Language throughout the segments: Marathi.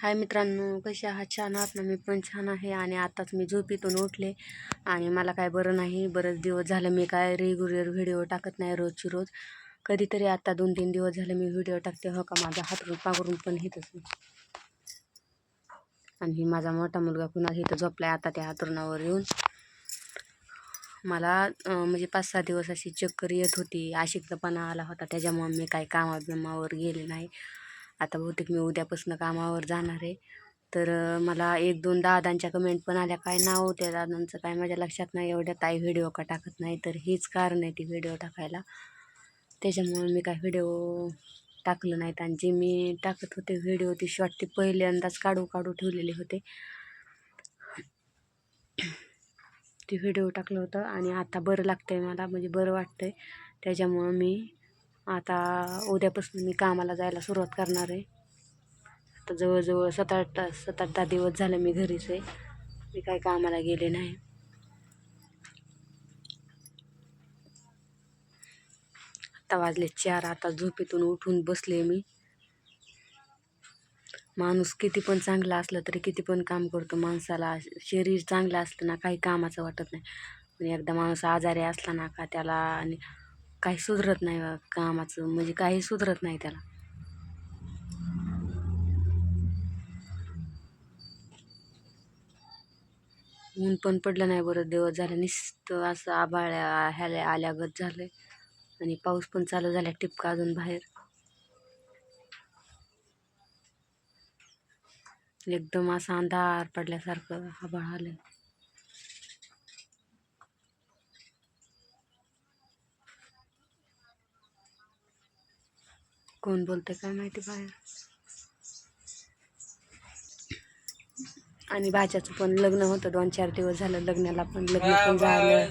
हाय मित्रांनो कसे आहात? छान आहात ना? मी पण छान आहे आणि आताच मी झोपीतून उठले आणि मला काय बरं नाही बरंच दिवस झालं मी काय रेग्युलर व्हिडिओ टाकत नाही रोजची रोज. कधीतरी आता दोन तीन दिवस झाले मी व्हिडिओ टाकते हो का? माझा हातरून पांघरून पण हितच आणि माझा मोठा मुलगा पुन्हा इथं झोपलाय आता त्या हातरुणावर येऊन. मला म्हणजे पाच सहा दिवस अशी चक्कर येत होती आशिकपणा आला होता त्याच्यामुळे मी काही कामाबिमावर गेले नाही. आता बहुतेक मी उद्यापासून कामावर जाणार आहे. तर मला एक दोन दादांच्या कमेंट पण आल्या. काय नाव त्या दादांचं? काय माझ्या लक्षात नाही एवढ्या. ताई व्हिडिओ का टाकत नाही? तर हेच कारण आहे ती व्हिडिओ टाकायला. त्याच्यामुळे मी काय व्हिडिओ टाकलं नाहीत. आणि जे मी टाकत होते व्हिडिओ ती शॉर्ट ते पहिल्यांदाच काढू काढू ठेवलेले होते. ते व्हिडिओ टाकलं होतं. आणि आता बरं लागतं आहे मला. म्हणजे बरं वाटतं आहे त्याच्यामुळं मी आता उद्यापासून मी कामाला जायला सुरुवात करणार आहे. आता जवळजवळ सात आठ तास सात आठ दहा दिवस झालं मी घरीच आहे. मी काही कामाला गेले नाही. आता वाजले चार आता झोपेतून उठून बसले मी. माणूस किती पण चांगला असलं तरी किती पण काम करतो माणसाला शरीर चांगलं असलं ना काही कामाचं वाटत नाही. पण एकदा माणूस आजारी असला ना का त्याला आणि काही सुधरत नाही बा कामाचं म्हणजे काही सुधरत नाही त्याला. ऊन पण पडलं नाही बरं दिवस झालं निस्त असं आभाळ्या ह्याला आल्यागत झालं आणि पाऊस पण चालू झाला टिपका अजून बाहेर. एकदम असा अंधार पडल्यासारखं आभाळ आलं कोण बोलतंय काय माहिती बाहेर आणि भाच्याचं पण लग्न होतं दोन चार दिवस झालं लग्नाला पण लग्न पण झालं.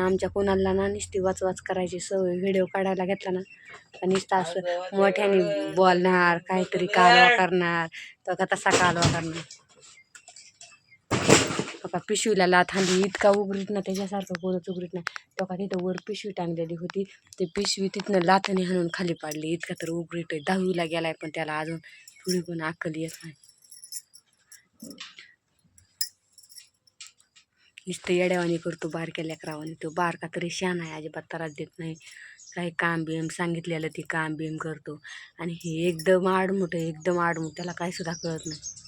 आमच्या कोणाला ना नुसती वाच वाच करायची सवय व्हिडिओ काढायला घेतला ना का नुसतं असं मोठ्याने बोलणार काहीतरी कालवा करणार तो का तसा कालवा करणार. का पिशवीला लाथ हांदी इतका उघडीत ना त्याच्यासारखं कोणच उघडीत नाही. तो का तिथं वर पिशवी टांगलेली होती. ते पिशवी तिथनं लाथाने हाणून खाली पाडली. इतका तर उघडीत आहे. दहावीला गेलाय पण त्याला अजून थोडी पण अक्कल येत नाही. नुसतं येड्यावानी करतो बारक्या लेकरावानी. तो बारका तरी शान आहे. अजिबात त्रास देत नाही. काही काम बिम सांगितलेलं ती काम बिम करतो. आणि हे एकदम आडमुठ आहे, एकदम आडमुठ त्याला काही सुद्धा कळत नाही.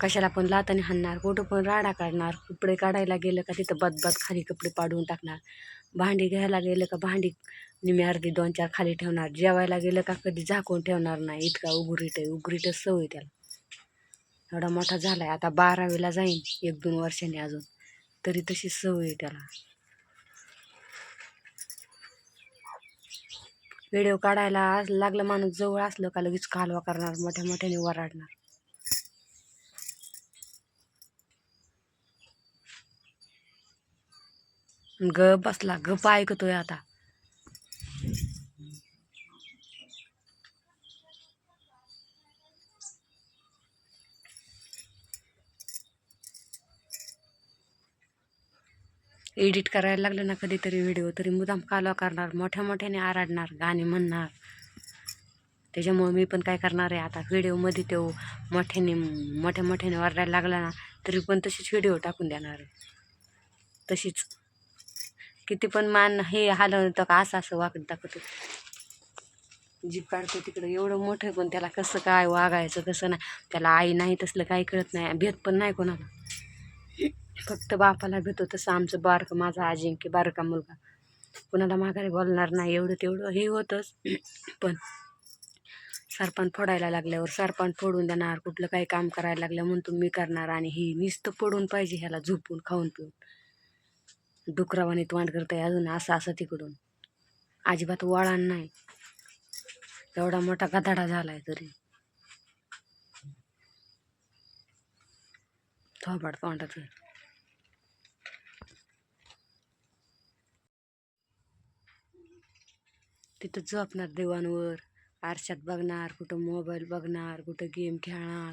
कशाला पण लाताने हाणणार कुठं पण राडा काढणार कपडे काढायला गेलं का तिथं बदबद खाली कपडे पाडून टाकणार. भांडी घ्यायला गेलं का भांडी निम्मी अर्धी दोन चार खाली ठेवणार जेवायला गेलं का कधी झाकून ठेवणार नाही इतका उघरीट आहे उघडीटच सवय त्याला. एवढा मोठा झाला आहे आता बारावीला जाईन एक दोन वर्षांनी अजून. तरी तशी सवय आहे त्याला. व्हिडिओ काढायला लागलं माणूस जवळ असलं का लगेच कालवा करणार मोठ्या मोठ्याने वराडणार. ग बसला गप ऐकतोय आता. एडिट करायला लागलं ना कधीतरी व्हिडिओ तरी मुदाम कालवा करणार मोठ्या मोठ्याने आराडणार गाणे म्हणणार. त्याच्यामुळे मी पण काय करणार आहे आता व्हिडिओमध्ये तो मोठ्याने मोठ्या मोठ्याने वरडायला लागला ना तरी पण तशीच व्हिडिओ टाकून देणार आहे. तशीच. किती पण मान हे हलवतं का असं असं वाकत दाखवतो. जीप काढतो तिकडं. एवढं मोठं पण त्याला कसं काय वागायचं कसं नाही. त्याला आई नाही तसलं काही कळत नाही. भेद पण नाही कोणाला. फक्त बापाला भेटतो तसं आमचं बारकं माझा अजिंक्य बारका मुलगा. कुणाला माघारी बोलणार नाही. एवढं तेवढं हे होतंच. पण सरपण फोडायला लागल्यावर सरपण फोडून देणार. कुठलं काही काम करायला लागलं म्हणून मी करणार. आणि हे नुसतं पडून पाहिजे ह्याला झोपून खाऊन पिऊन. डुकरावाने तोंड करताय अजून असं असं तिकडून. अजिबात वळण नाही. एवढा मोठा गधाडा झालाय तरी. थोबाड तोंडाचं तिथं झोपणार देवांवर आरशात बघणार कुठं मोबाईल बघणार कुठं गेम खेळणार.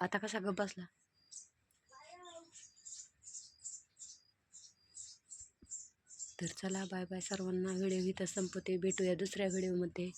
आता कसा गप बसला? तर चला बाय बाय. सर्वांना व्हिडिओ इथं संपते भेटूया दुसऱ्या व्हिडिओमध्ये.